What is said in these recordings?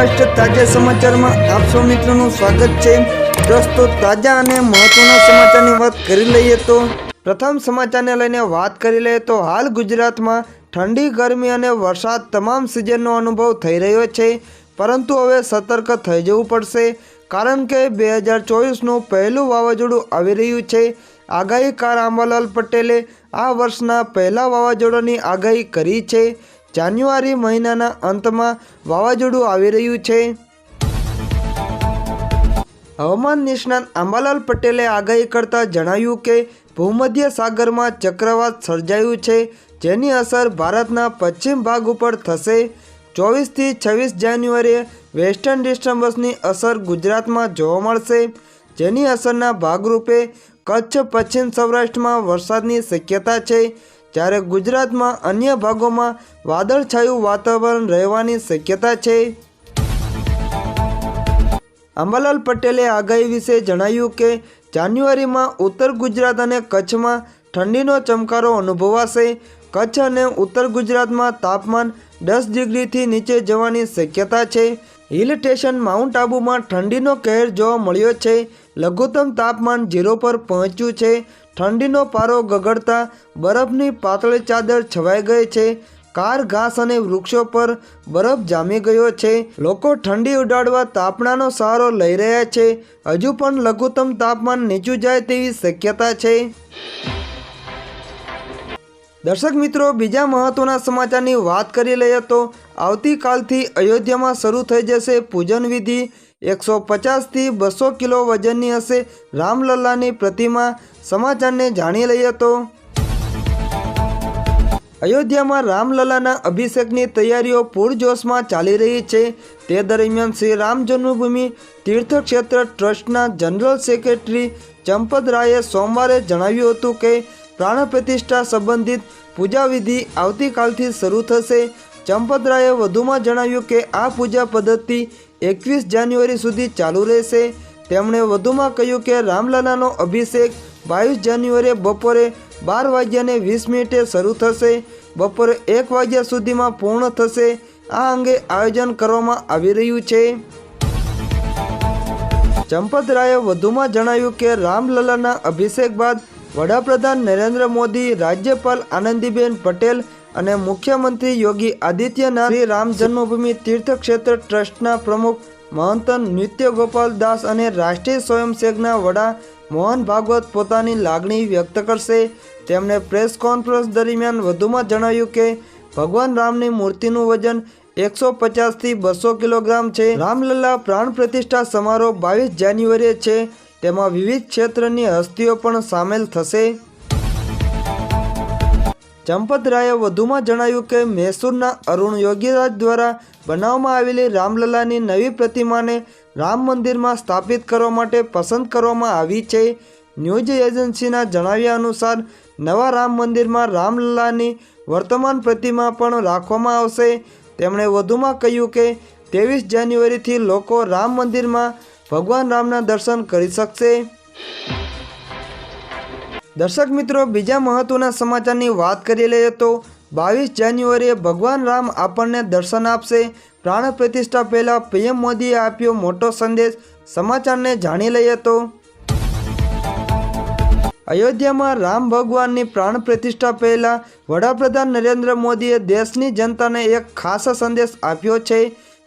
સૌરાષ્ટ્ર તાજા સમાચારમાં. આપ સૌ મિત્રોનું સ્વાગત છે. દોસ્તો તાજા અને મહત્વના સમાચારની વાત કરી લઈએ તો પ્રથમ સમાચારને લઈને વાત કરી લઈએ તો હાલ ગુજરાતમાં ઠંડી, ગરમી અને વરસાદ તમામ સિઝનનો અનુભવ થઈ રહ્યો છે. પરંતુ હવે સતર્ક થઈ જવું પડશે. કારણ કે બે હજાર ચોવીસનું પહેલું વાવાઝોડું આવી રહ્યું છે. આગાહીકાર આંબાલાલ પટેલે આ વર્ષના પહેલા વાવાઝોડાની આગાહી કરી છે. જાન્યુઆરી મહિનાના અંતમાં વાવાઝોડું આવી રહ્યું છે. હવામાન નિષ્ણાત આંબાલાલ પટેલે આગાહી કરતા જણાવ્યું કે, ભૂમધ્ય સાગરમાં ચક્રવાત સર્જાયું છે, જેની અસર ભારતના પશ્ચિમ ભાગ ઉપર થશે. ચોવીસથી છવ્વીસ જાન્યુઆરીએ વેસ્ટર્ન ડિસ્ટર્બન્સની અસર ગુજરાતમાં જોવા મળશે, જેની અસરના ભાગરૂપે કચ્છ, પશ્ચિમ સૌરાષ્ટ્રમાં વરસાદની શક્યતા છે. જ્યારે ગુજરાતમાં અન્ય ભાગોમાં વાદળછાયું વાતાવરણ રહેવાની શક્યતા છે. અંબાલાલ પટેલે આગાહી વિશે જણાવ્યું કે, જાન્યુઆરીમાં ઉત્તર ગુજરાત અને કચ્છમાં ઠંડીનો ચમકારો અનુભવાશે. કચ્છ અને ઉત્તર ગુજરાતમાં તાપમાન દસ ડિગ્રીથી નીચે જવાની શક્યતા છે. હિલ સ્ટેશન માઉન્ટ આબુમાં ઠંડીનો કહેર જોવા મળ્યો છે. લઘુત્તમ તાપમાન ઝીરો પર પહોંચ્યું છે. ઠંડીનો પારો ગગડતા બરફની પાતળી ચાદર છવાઈ ગઈ છે. કાર ઘાસ અને વૃક્ષો પર બરફ જામી ગયો છે. લોકો ઠંડી ઉડાડવા તાપણાનો સહારો લઈ રહ્યા છે. હજુ પણ લઘુત્તમ તાપમાન નીચું જાય તેવી શક્યતા છે. દર્શક મિત્રો, બીજા મહત્વના સમાચારની વાત કરી લઈએ તો આવતીકાલથી અયોધ્યામાં શરૂ થઈ જશે પૂજન વિધિ. એકસો પચાસથી બસો કિલો વજનની હશે રામલલ્લાની પ્રતિમા. સમાચારને જાણી લઈએ તો અયોધ્યામાં રામલલાના અભિષેકની તૈયારીઓ પૂરજોશમાં ચાલી રહી છે. તે દરમિયાન શ્રી રામ જન્મભૂમિ તીર્થક્ષેત્ર ટ્રસ્ટના જનરલ સેક્રેટરી ચંપત રાયે સોમવારે જણાવ્યું હતું કે પ્રાણ પ્રતિષ્ઠા સંબંધિત પૂજાવિધિ આવતીકાલથી શરૂ થશે. ચંપતરાયે વધુમાં જણાવ્યું કે આ પૂજા પદ્ધતિ એકવીસ જાન્યુઆરી સુધી ચાલુ રહેશે. તેમણે વધુમાં કહ્યું કે રામલલાનો અભિષેક બાવીસ જાન્યુઆરીએ બપોરે બાર વાગ્યાને વીસ મિનિટે શરૂ થશે. બપોરે એક વાગ્યા સુધીમાં પૂર્ણ થશે. આ અંગે આયોજન કરવામાં આવી રહ્યું છે. ચંપતરાયે વધુમાં જણાવ્યું કે રામલલાના અભિષેક બાદ વડાપ્રધાન નરેન્દ્ર મોદી, રાજ્યપાલ આનંદીબેન પટેલ અને મુખ્યમંત્રી યોગી આદિત્યનાથ શ્રી રામ જન્મભૂમિ તીર્થક્ષેત્ર ટ્રસ્ટના પ્રમુખ મહંત નૃત્ય ગોપાલ દાસ અને રાષ્ટ્રીય સ્વયંસેવકના વડા મોહન ભાગવત પોતાની લાગણી વ્યક્ત કરશે. તેમણે પ્રેસ કોન્ફરન્સ દરમિયાન વધુમાં જણાવ્યું કે, ભગવાન રામની મૂર્તિનું વજન એકસો પચાસથી બસો કિલોગ્રામ છે. રામલલ્લા પ્રાણ પ્રતિષ્ઠા સમારોહ બાવીસ જાન્યુઆરીએ છે. તેમાં વિવિધ ક્ષેત્રની હસ્તીઓ પણ સામેલ થશે. ચંપતરાયે વધુમાં જણાવ્યું કે મૈસૂરના અરુણ યોગીરાજ દ્વારા બનાવવામાં આવેલી રામલલાની નવી પ્રતિમાને રામ મંદિરમાં સ્થાપિત કરવા માટે પસંદ કરવામાં આવી છે. ન્યૂઝ એજન્સીના જણાવ્યા અનુસાર, નવા રામ મંદિરમાં રામલલાની વર્તમાન પ્રતિમા પણ રાખવામાં આવશે. તેમણે વધુમાં કહ્યું કે, ત્રેવીસ જાન્યુઆરીથી લોકો રામ મંદિરમાં ભગવાન રામના દર્શન કરી શકશે? દર્શક મિત્રો, બીજા મહત્વના સમાચારની વાત કરી લઈએ તો બાવીસ જાન્યુઆરીએ ભગવાન રામ આપણને દર્શન આપશે. પ્રાણ પ્રતિષ્ઠા પહેલાં પીએમ મોદીએ આપ્યો મોટો સંદેશ. સમાચારને જાણી લઈએ તો અયોધ્યામાં રામ ભગવાનની પ્રાણ પ્રતિષ્ઠા પહેલાં વડાપ્રધાન નરેન્દ્ર મોદીએ દેશની જનતાને એક ખાસ સંદેશ આપ્યો છે.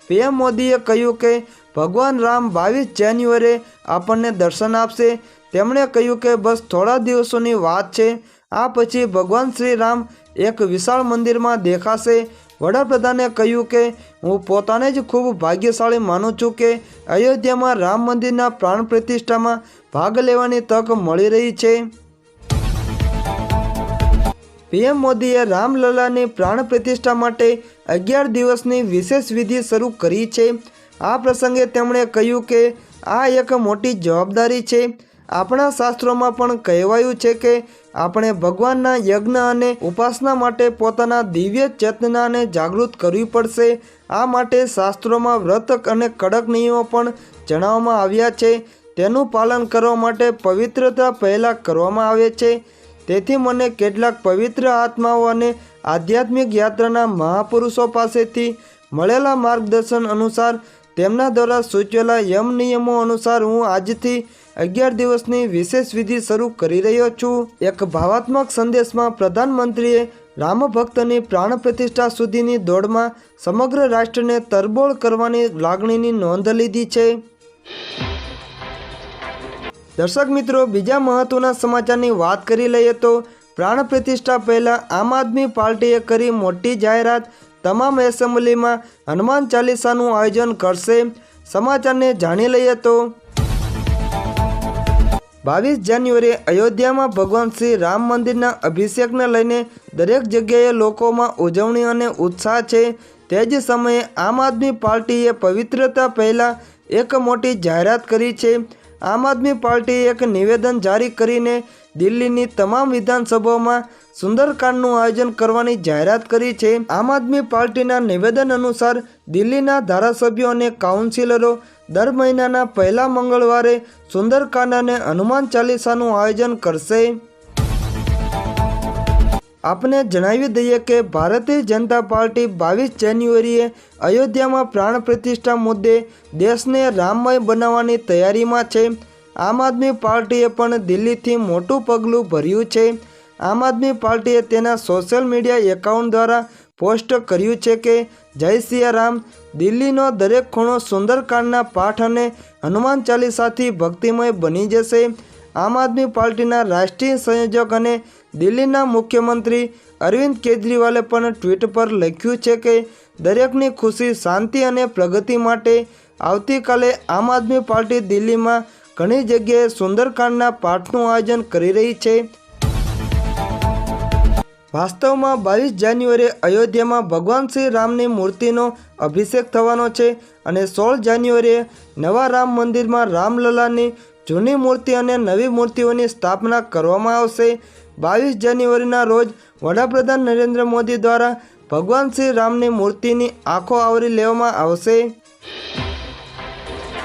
પીએમ મોદીએ કહ્યું કે ભગવાન રામ બાવીસ જાન્યુઆરીએ આપણને દર્શન આપશે. તેમણે કહ્યું કે બસ થોડા દિવસોની વાત છે. આ પછી ભગવાન શ્રી રામ એક વિશાળ મંદિરમાં દેખાશે. વડાપ્રધાને કહ્યું કે, હું પોતાને જ ખૂબ ભાગ્યશાળી માનું છું કે અયોધ્યામાં રામ મંદિરના પ્રાણ પ્રતિષ્ઠામાં ભાગ લેવાની તક મળી રહી છે. પીએમ મોદીએ રામલલાની પ્રાણ પ્રતિષ્ઠા માટે અગિયાર દિવસની વિશેષ વિધિ શરૂ કરી છે. આ પ્રસંગે તેમણે કહ્યું કે આ એક મોટી જવાબદારી છે. આપણા શાસ્ત્રોમાં પણ કહેવાયું છે કે આપણે ભગવાનના યજ્ઞ અને ઉપાસના માટે પોતાના દિવ્ય ચેતનાને જાગૃત કરવી પડશે. આ માટે શાસ્ત્રોમાં વ્રત અને કડક નિયમો પણ જણાવવામાં આવ્યા છે. તેનું પાલન કરવા માટે પવિત્રતા પહેલાં કરવામાં આવે છે. તેથી મને કેટલાક પવિત્ર આત્માઓ અને આધ્યાત્મિક યાત્રાના મહાપુરુષો પાસેથી મળેલા માર્ગદર્શન અનુસાર તેમના દ્વારા સૂચવેલા યમ નિયમો અનુસાર હું આજથી અગિયાર દિવસની વિશેષ વિધિ શરૂ કરી રહ્યો છું. એક ભાવાત્મક સંદેશમાં પ્રધાનમંત્રીએ રામ ભક્તની પ્રાણ પ્રતિષ્ઠા સુધીની દોડમાં સમગ્ર રાષ્ટ્રને તરબોળ કરવાની લાગણીની નોંધ લીધી છે. દર્શક મિત્રો, બીજા મહત્વના સમાચારની વાત કરી લઈએ તો પ્રાણ પ્રતિષ્ઠા પહેલાં આમ આદમી પાર્ટીએ કરી મોટી જાહેરાત તમામ એસેમ્બલીમાં હનુમાન ચાલીસાનું આયોજન કરશે. સમાચારને જાણી લઈએ તો બાવીસ જાન્યુઆરીએ અયોધ્યામાં ભગવાન શ્રી રામ મંદિરના અભિષેકને લઈને દરેક જગ્યાએ લોકોમાં ઉજવણી અને ઉત્સાહ છે. તે જ સમયે આમ આદમી પાર્ટીએ પવિત્રતા પહેલાં એક મોટી જાહેરાત કરી છે. આમ આદમી પાર્ટીએ એક નિવેદન જારી કરીને દિલ્હીની તમામ વિધાનસભાઓમાં સુંદરકાંડનું આયોજન કરવાની જાહેરાત કરી છે. આમ આદમી પાર્ટીના નિવેદન અનુસાર દિલ્હીના ધારાસભ્યો અને કાઉન્સિલરો દર મહિનાના પહેલા મંગળવારે સુંદરકાંડ અને હનુમાન ચાલીસાનું આયોજન કરશે. આપને જણાવી દઈએ કે ભારતીય જનતા પાર્ટી બાવીસ જાન્યુઆરીએ અયોધ્યામાં પ્રાણ પ્રતિષ્ઠા મુદ્દે દેશને રામમય બનાવવાની તૈયારીમાં છે. આમ આદમી પાર્ટીએ પણ દિલ્હીથી મોટું પગલું ભર્યું છે. આમ આદમી પાર્ટીએ તેના સોશિયલ મીડિયા એકાઉન્ટ દ્વારા પોસ્ટ કર્યું છે કે જય સિયારામ દિલ્હીનો દરેક ખૂણો સુંદરકાંડના પાઠ અને હનુમાન ચાલીસાથી ભક્તિમય બની જશે. આમ આદમી પાર્ટીના રાષ્ટ્રીય સંયોજક અને દિલ્હીના મુખ્યમંત્રી અરવિંદ કેજરીવાલે પણ ટ્વીટ પર લખ્યું છે કે દરેકની ખુશી, શાંતિ અને પ્રગતિ માટે આવતીકાલે આમ આદમી પાર્ટી દિલ્હીમાં ઘણી જગ્યાએ સુંદરકાંડના પાઠનું આયોજન કરી રહી છે. વાસ્તવમાં બાવીસ જાન્યુઆરીએ અયોધ્યામાં ભગવાન શ્રી રામની મૂર્તિનો અભિષેક થવાનો છે અને સોળ જાન્યુઆરીએ નવા રામ મંદિરમાં રામલલાની જૂની મૂર્તિ અને નવી મૂર્તિઓની સ્થાપના કરવામાં આવશે. બાવીસ જાન્યુઆરીના રોજ વડાપ્રધાન નરેન્દ્ર મોદી દ્વારા ભગવાન શ્રી રામની મૂર્તિની આંખો આવરી લેવામાં આવશે.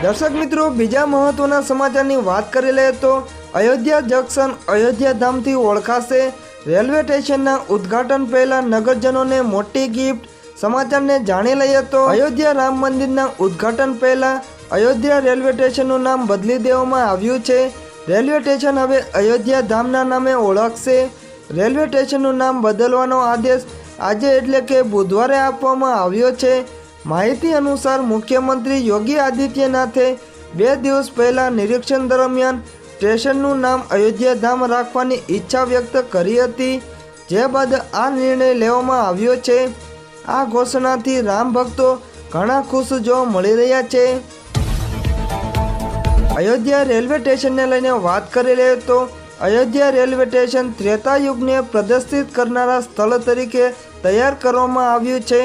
દર્શક મિત્રો, બીજા મહત્વના સમાચારની વાત કરી લઈએ તો અયોધ્યા જંકશન અયોધ્યા ધામથી ઓળખાશે. રેલવે સ્ટેશનના ઉદ્ઘાટન પહેલા નગરજનોને મોટી ગિફ્ટ, સમાચારને જાણી લઈએ તો અયોધ્યા રામ મંદિરના ઉદ્ઘાટન પહેલા અયોધ્યા રેલવે સ્ટેશનનું નામ બદલી દેવામાં આવ્યું છે. રેલવે સ્ટેશન હવે અયોધ્યા ધામના નામે ઓળખશે. રેલવે સ્ટેશનનું નામ બદલવાનો આદેશ આજે એટલે કે બુધવારે આપવામાં આવ્યો છે. માહિતી અનુસાર મુખ્યમંત્રી યોગી આદિત્યનાથે બે દિવસ પહેલાં નિરીક્ષણ દરમિયાન સ્ટેશનનું નામ અયોધ્યા ધામ રાખવાની ઈચ્છા વ્યક્ત કરી હતી, જે બાદ આ નિર્ણય લેવામાં આવ્યો છે. આ ઘોષણાથી રામ ભક્તો ઘણા ખુશ જોવા મળી રહ્યા છે. અયોધ્યા રેલવે સ્ટેશનને લઈને વાત કરી લઈએ તો અયોધ્યા રેલવે સ્ટેશન ત્રેતા યુગને પ્રદર્શિત કરનારા સ્થળ તરીકે તૈયાર કરવામાં આવ્યું છે.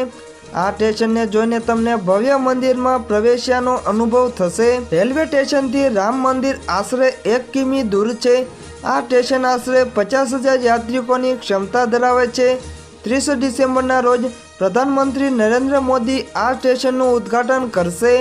આ સ્ટેશનને જોઈને તમને ભવ્ય મંદિરમાં પ્રવેશ્યાનો અનુભવ થશે. રેલવે સ્ટેશનથી રામ મંદિર આશરે એક કિમી દૂર છે. આ સ્ટેશન આશરે પચાસ હજાર યાત્રિકોની ક્ષમતા ધરાવે છે. ત્રીસ ડિસેમ્બરના રોજ પ્રધાનમંત્રી નરેન્દ્ર મોદી આ સ્ટેશનનું ઉદ્ઘાટન કરશે.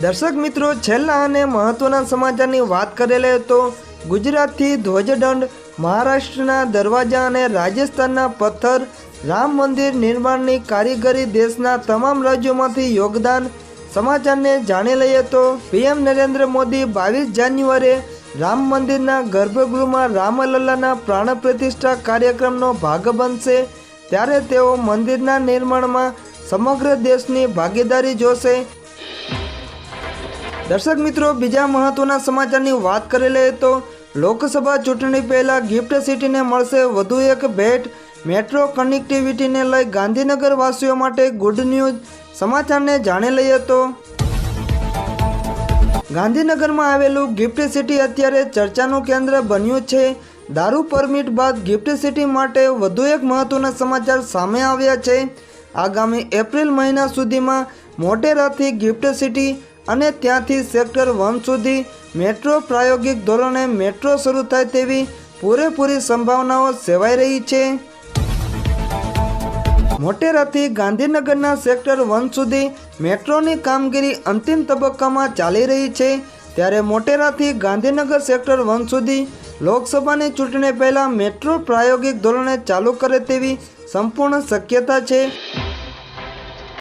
દર્શક મિત્રો, છેલ્લા અને મહત્વના સમાચારની વાત કરેલે તો ગુજરાતથી ધ્વજદંડ, મહારાષ્ટ્રના દરવાજા અને રાજસ્થાનના પથ્થર રામ મંદિર નિર્માણની કારીગરી દેશના તમામ રાજ્યોમાંથી યોગદાન. સમાચારને જાણી લઈએ તો પીએમ નરેન્દ્ર મોદી બાવીસ જાન્યુઆરીએ રામ મંદિરના ગર્ભગૃહમાં રામલલ્લાના પ્રાણ પ્રતિષ્ઠા કાર્યક્રમનો ભાગ બનશે. ત્યારે તેઓ મંદિરના નિર્માણમાં સમગ્ર દેશની ભાગીદારી જોશે. દર્શક મિત્રો, બીજા મહત્વના સમાચારની વાત કરી લઈએ તો લોકસભા ચૂંટણી પહેલાં ગિફ્ટ સિટીને મળશે વધુ એક ભેટ. મેટ્રો કનેક્ટિવિટીને લઈ ગાંધીનગર વાસીઓ માટે ગુડ ન્યૂઝ. સમાચારને જાણી લઈએ તો ગાંધીનગરમાં આવેલું ગિફ્ટ સિટી અત્યારે ચર્ચાનું કેન્દ્ર બન્યું છે. દારૂ પરમિટ બાદ ગિફ્ટ સિટી માટે વધુ એક મહત્વના સમાચાર સામે આવ્યા છે. આગામી એપ્રિલ મહિના સુધીમાં મોટેરાથી ગિફ્ટ સિટી અને ત્યાંથી સેક્ટર વન સુધી મેટ્રો પ્રાયોગિક ધોરણે મેટ્રો શરૂ થાય તેવી પૂરેપૂરી સંભાવનાઓ સેવાઈ રહી છે. મોટેરાથી ગાંધીનગરના સેક્ટર વન સુધી મેટ્રોની કામગીરી અંતિમ તબક્કામાં ચાલી રહી છે. ત્યારે મોટેરાથી ગાંધીનગર સેક્ટર વન સુધી લોકસભાની ચૂંટણી પહેલાં મેટ્રો પ્રાયોગિક ધોરણે ચાલુ કરે તેવી સંપૂર્ણ શક્યતા છે.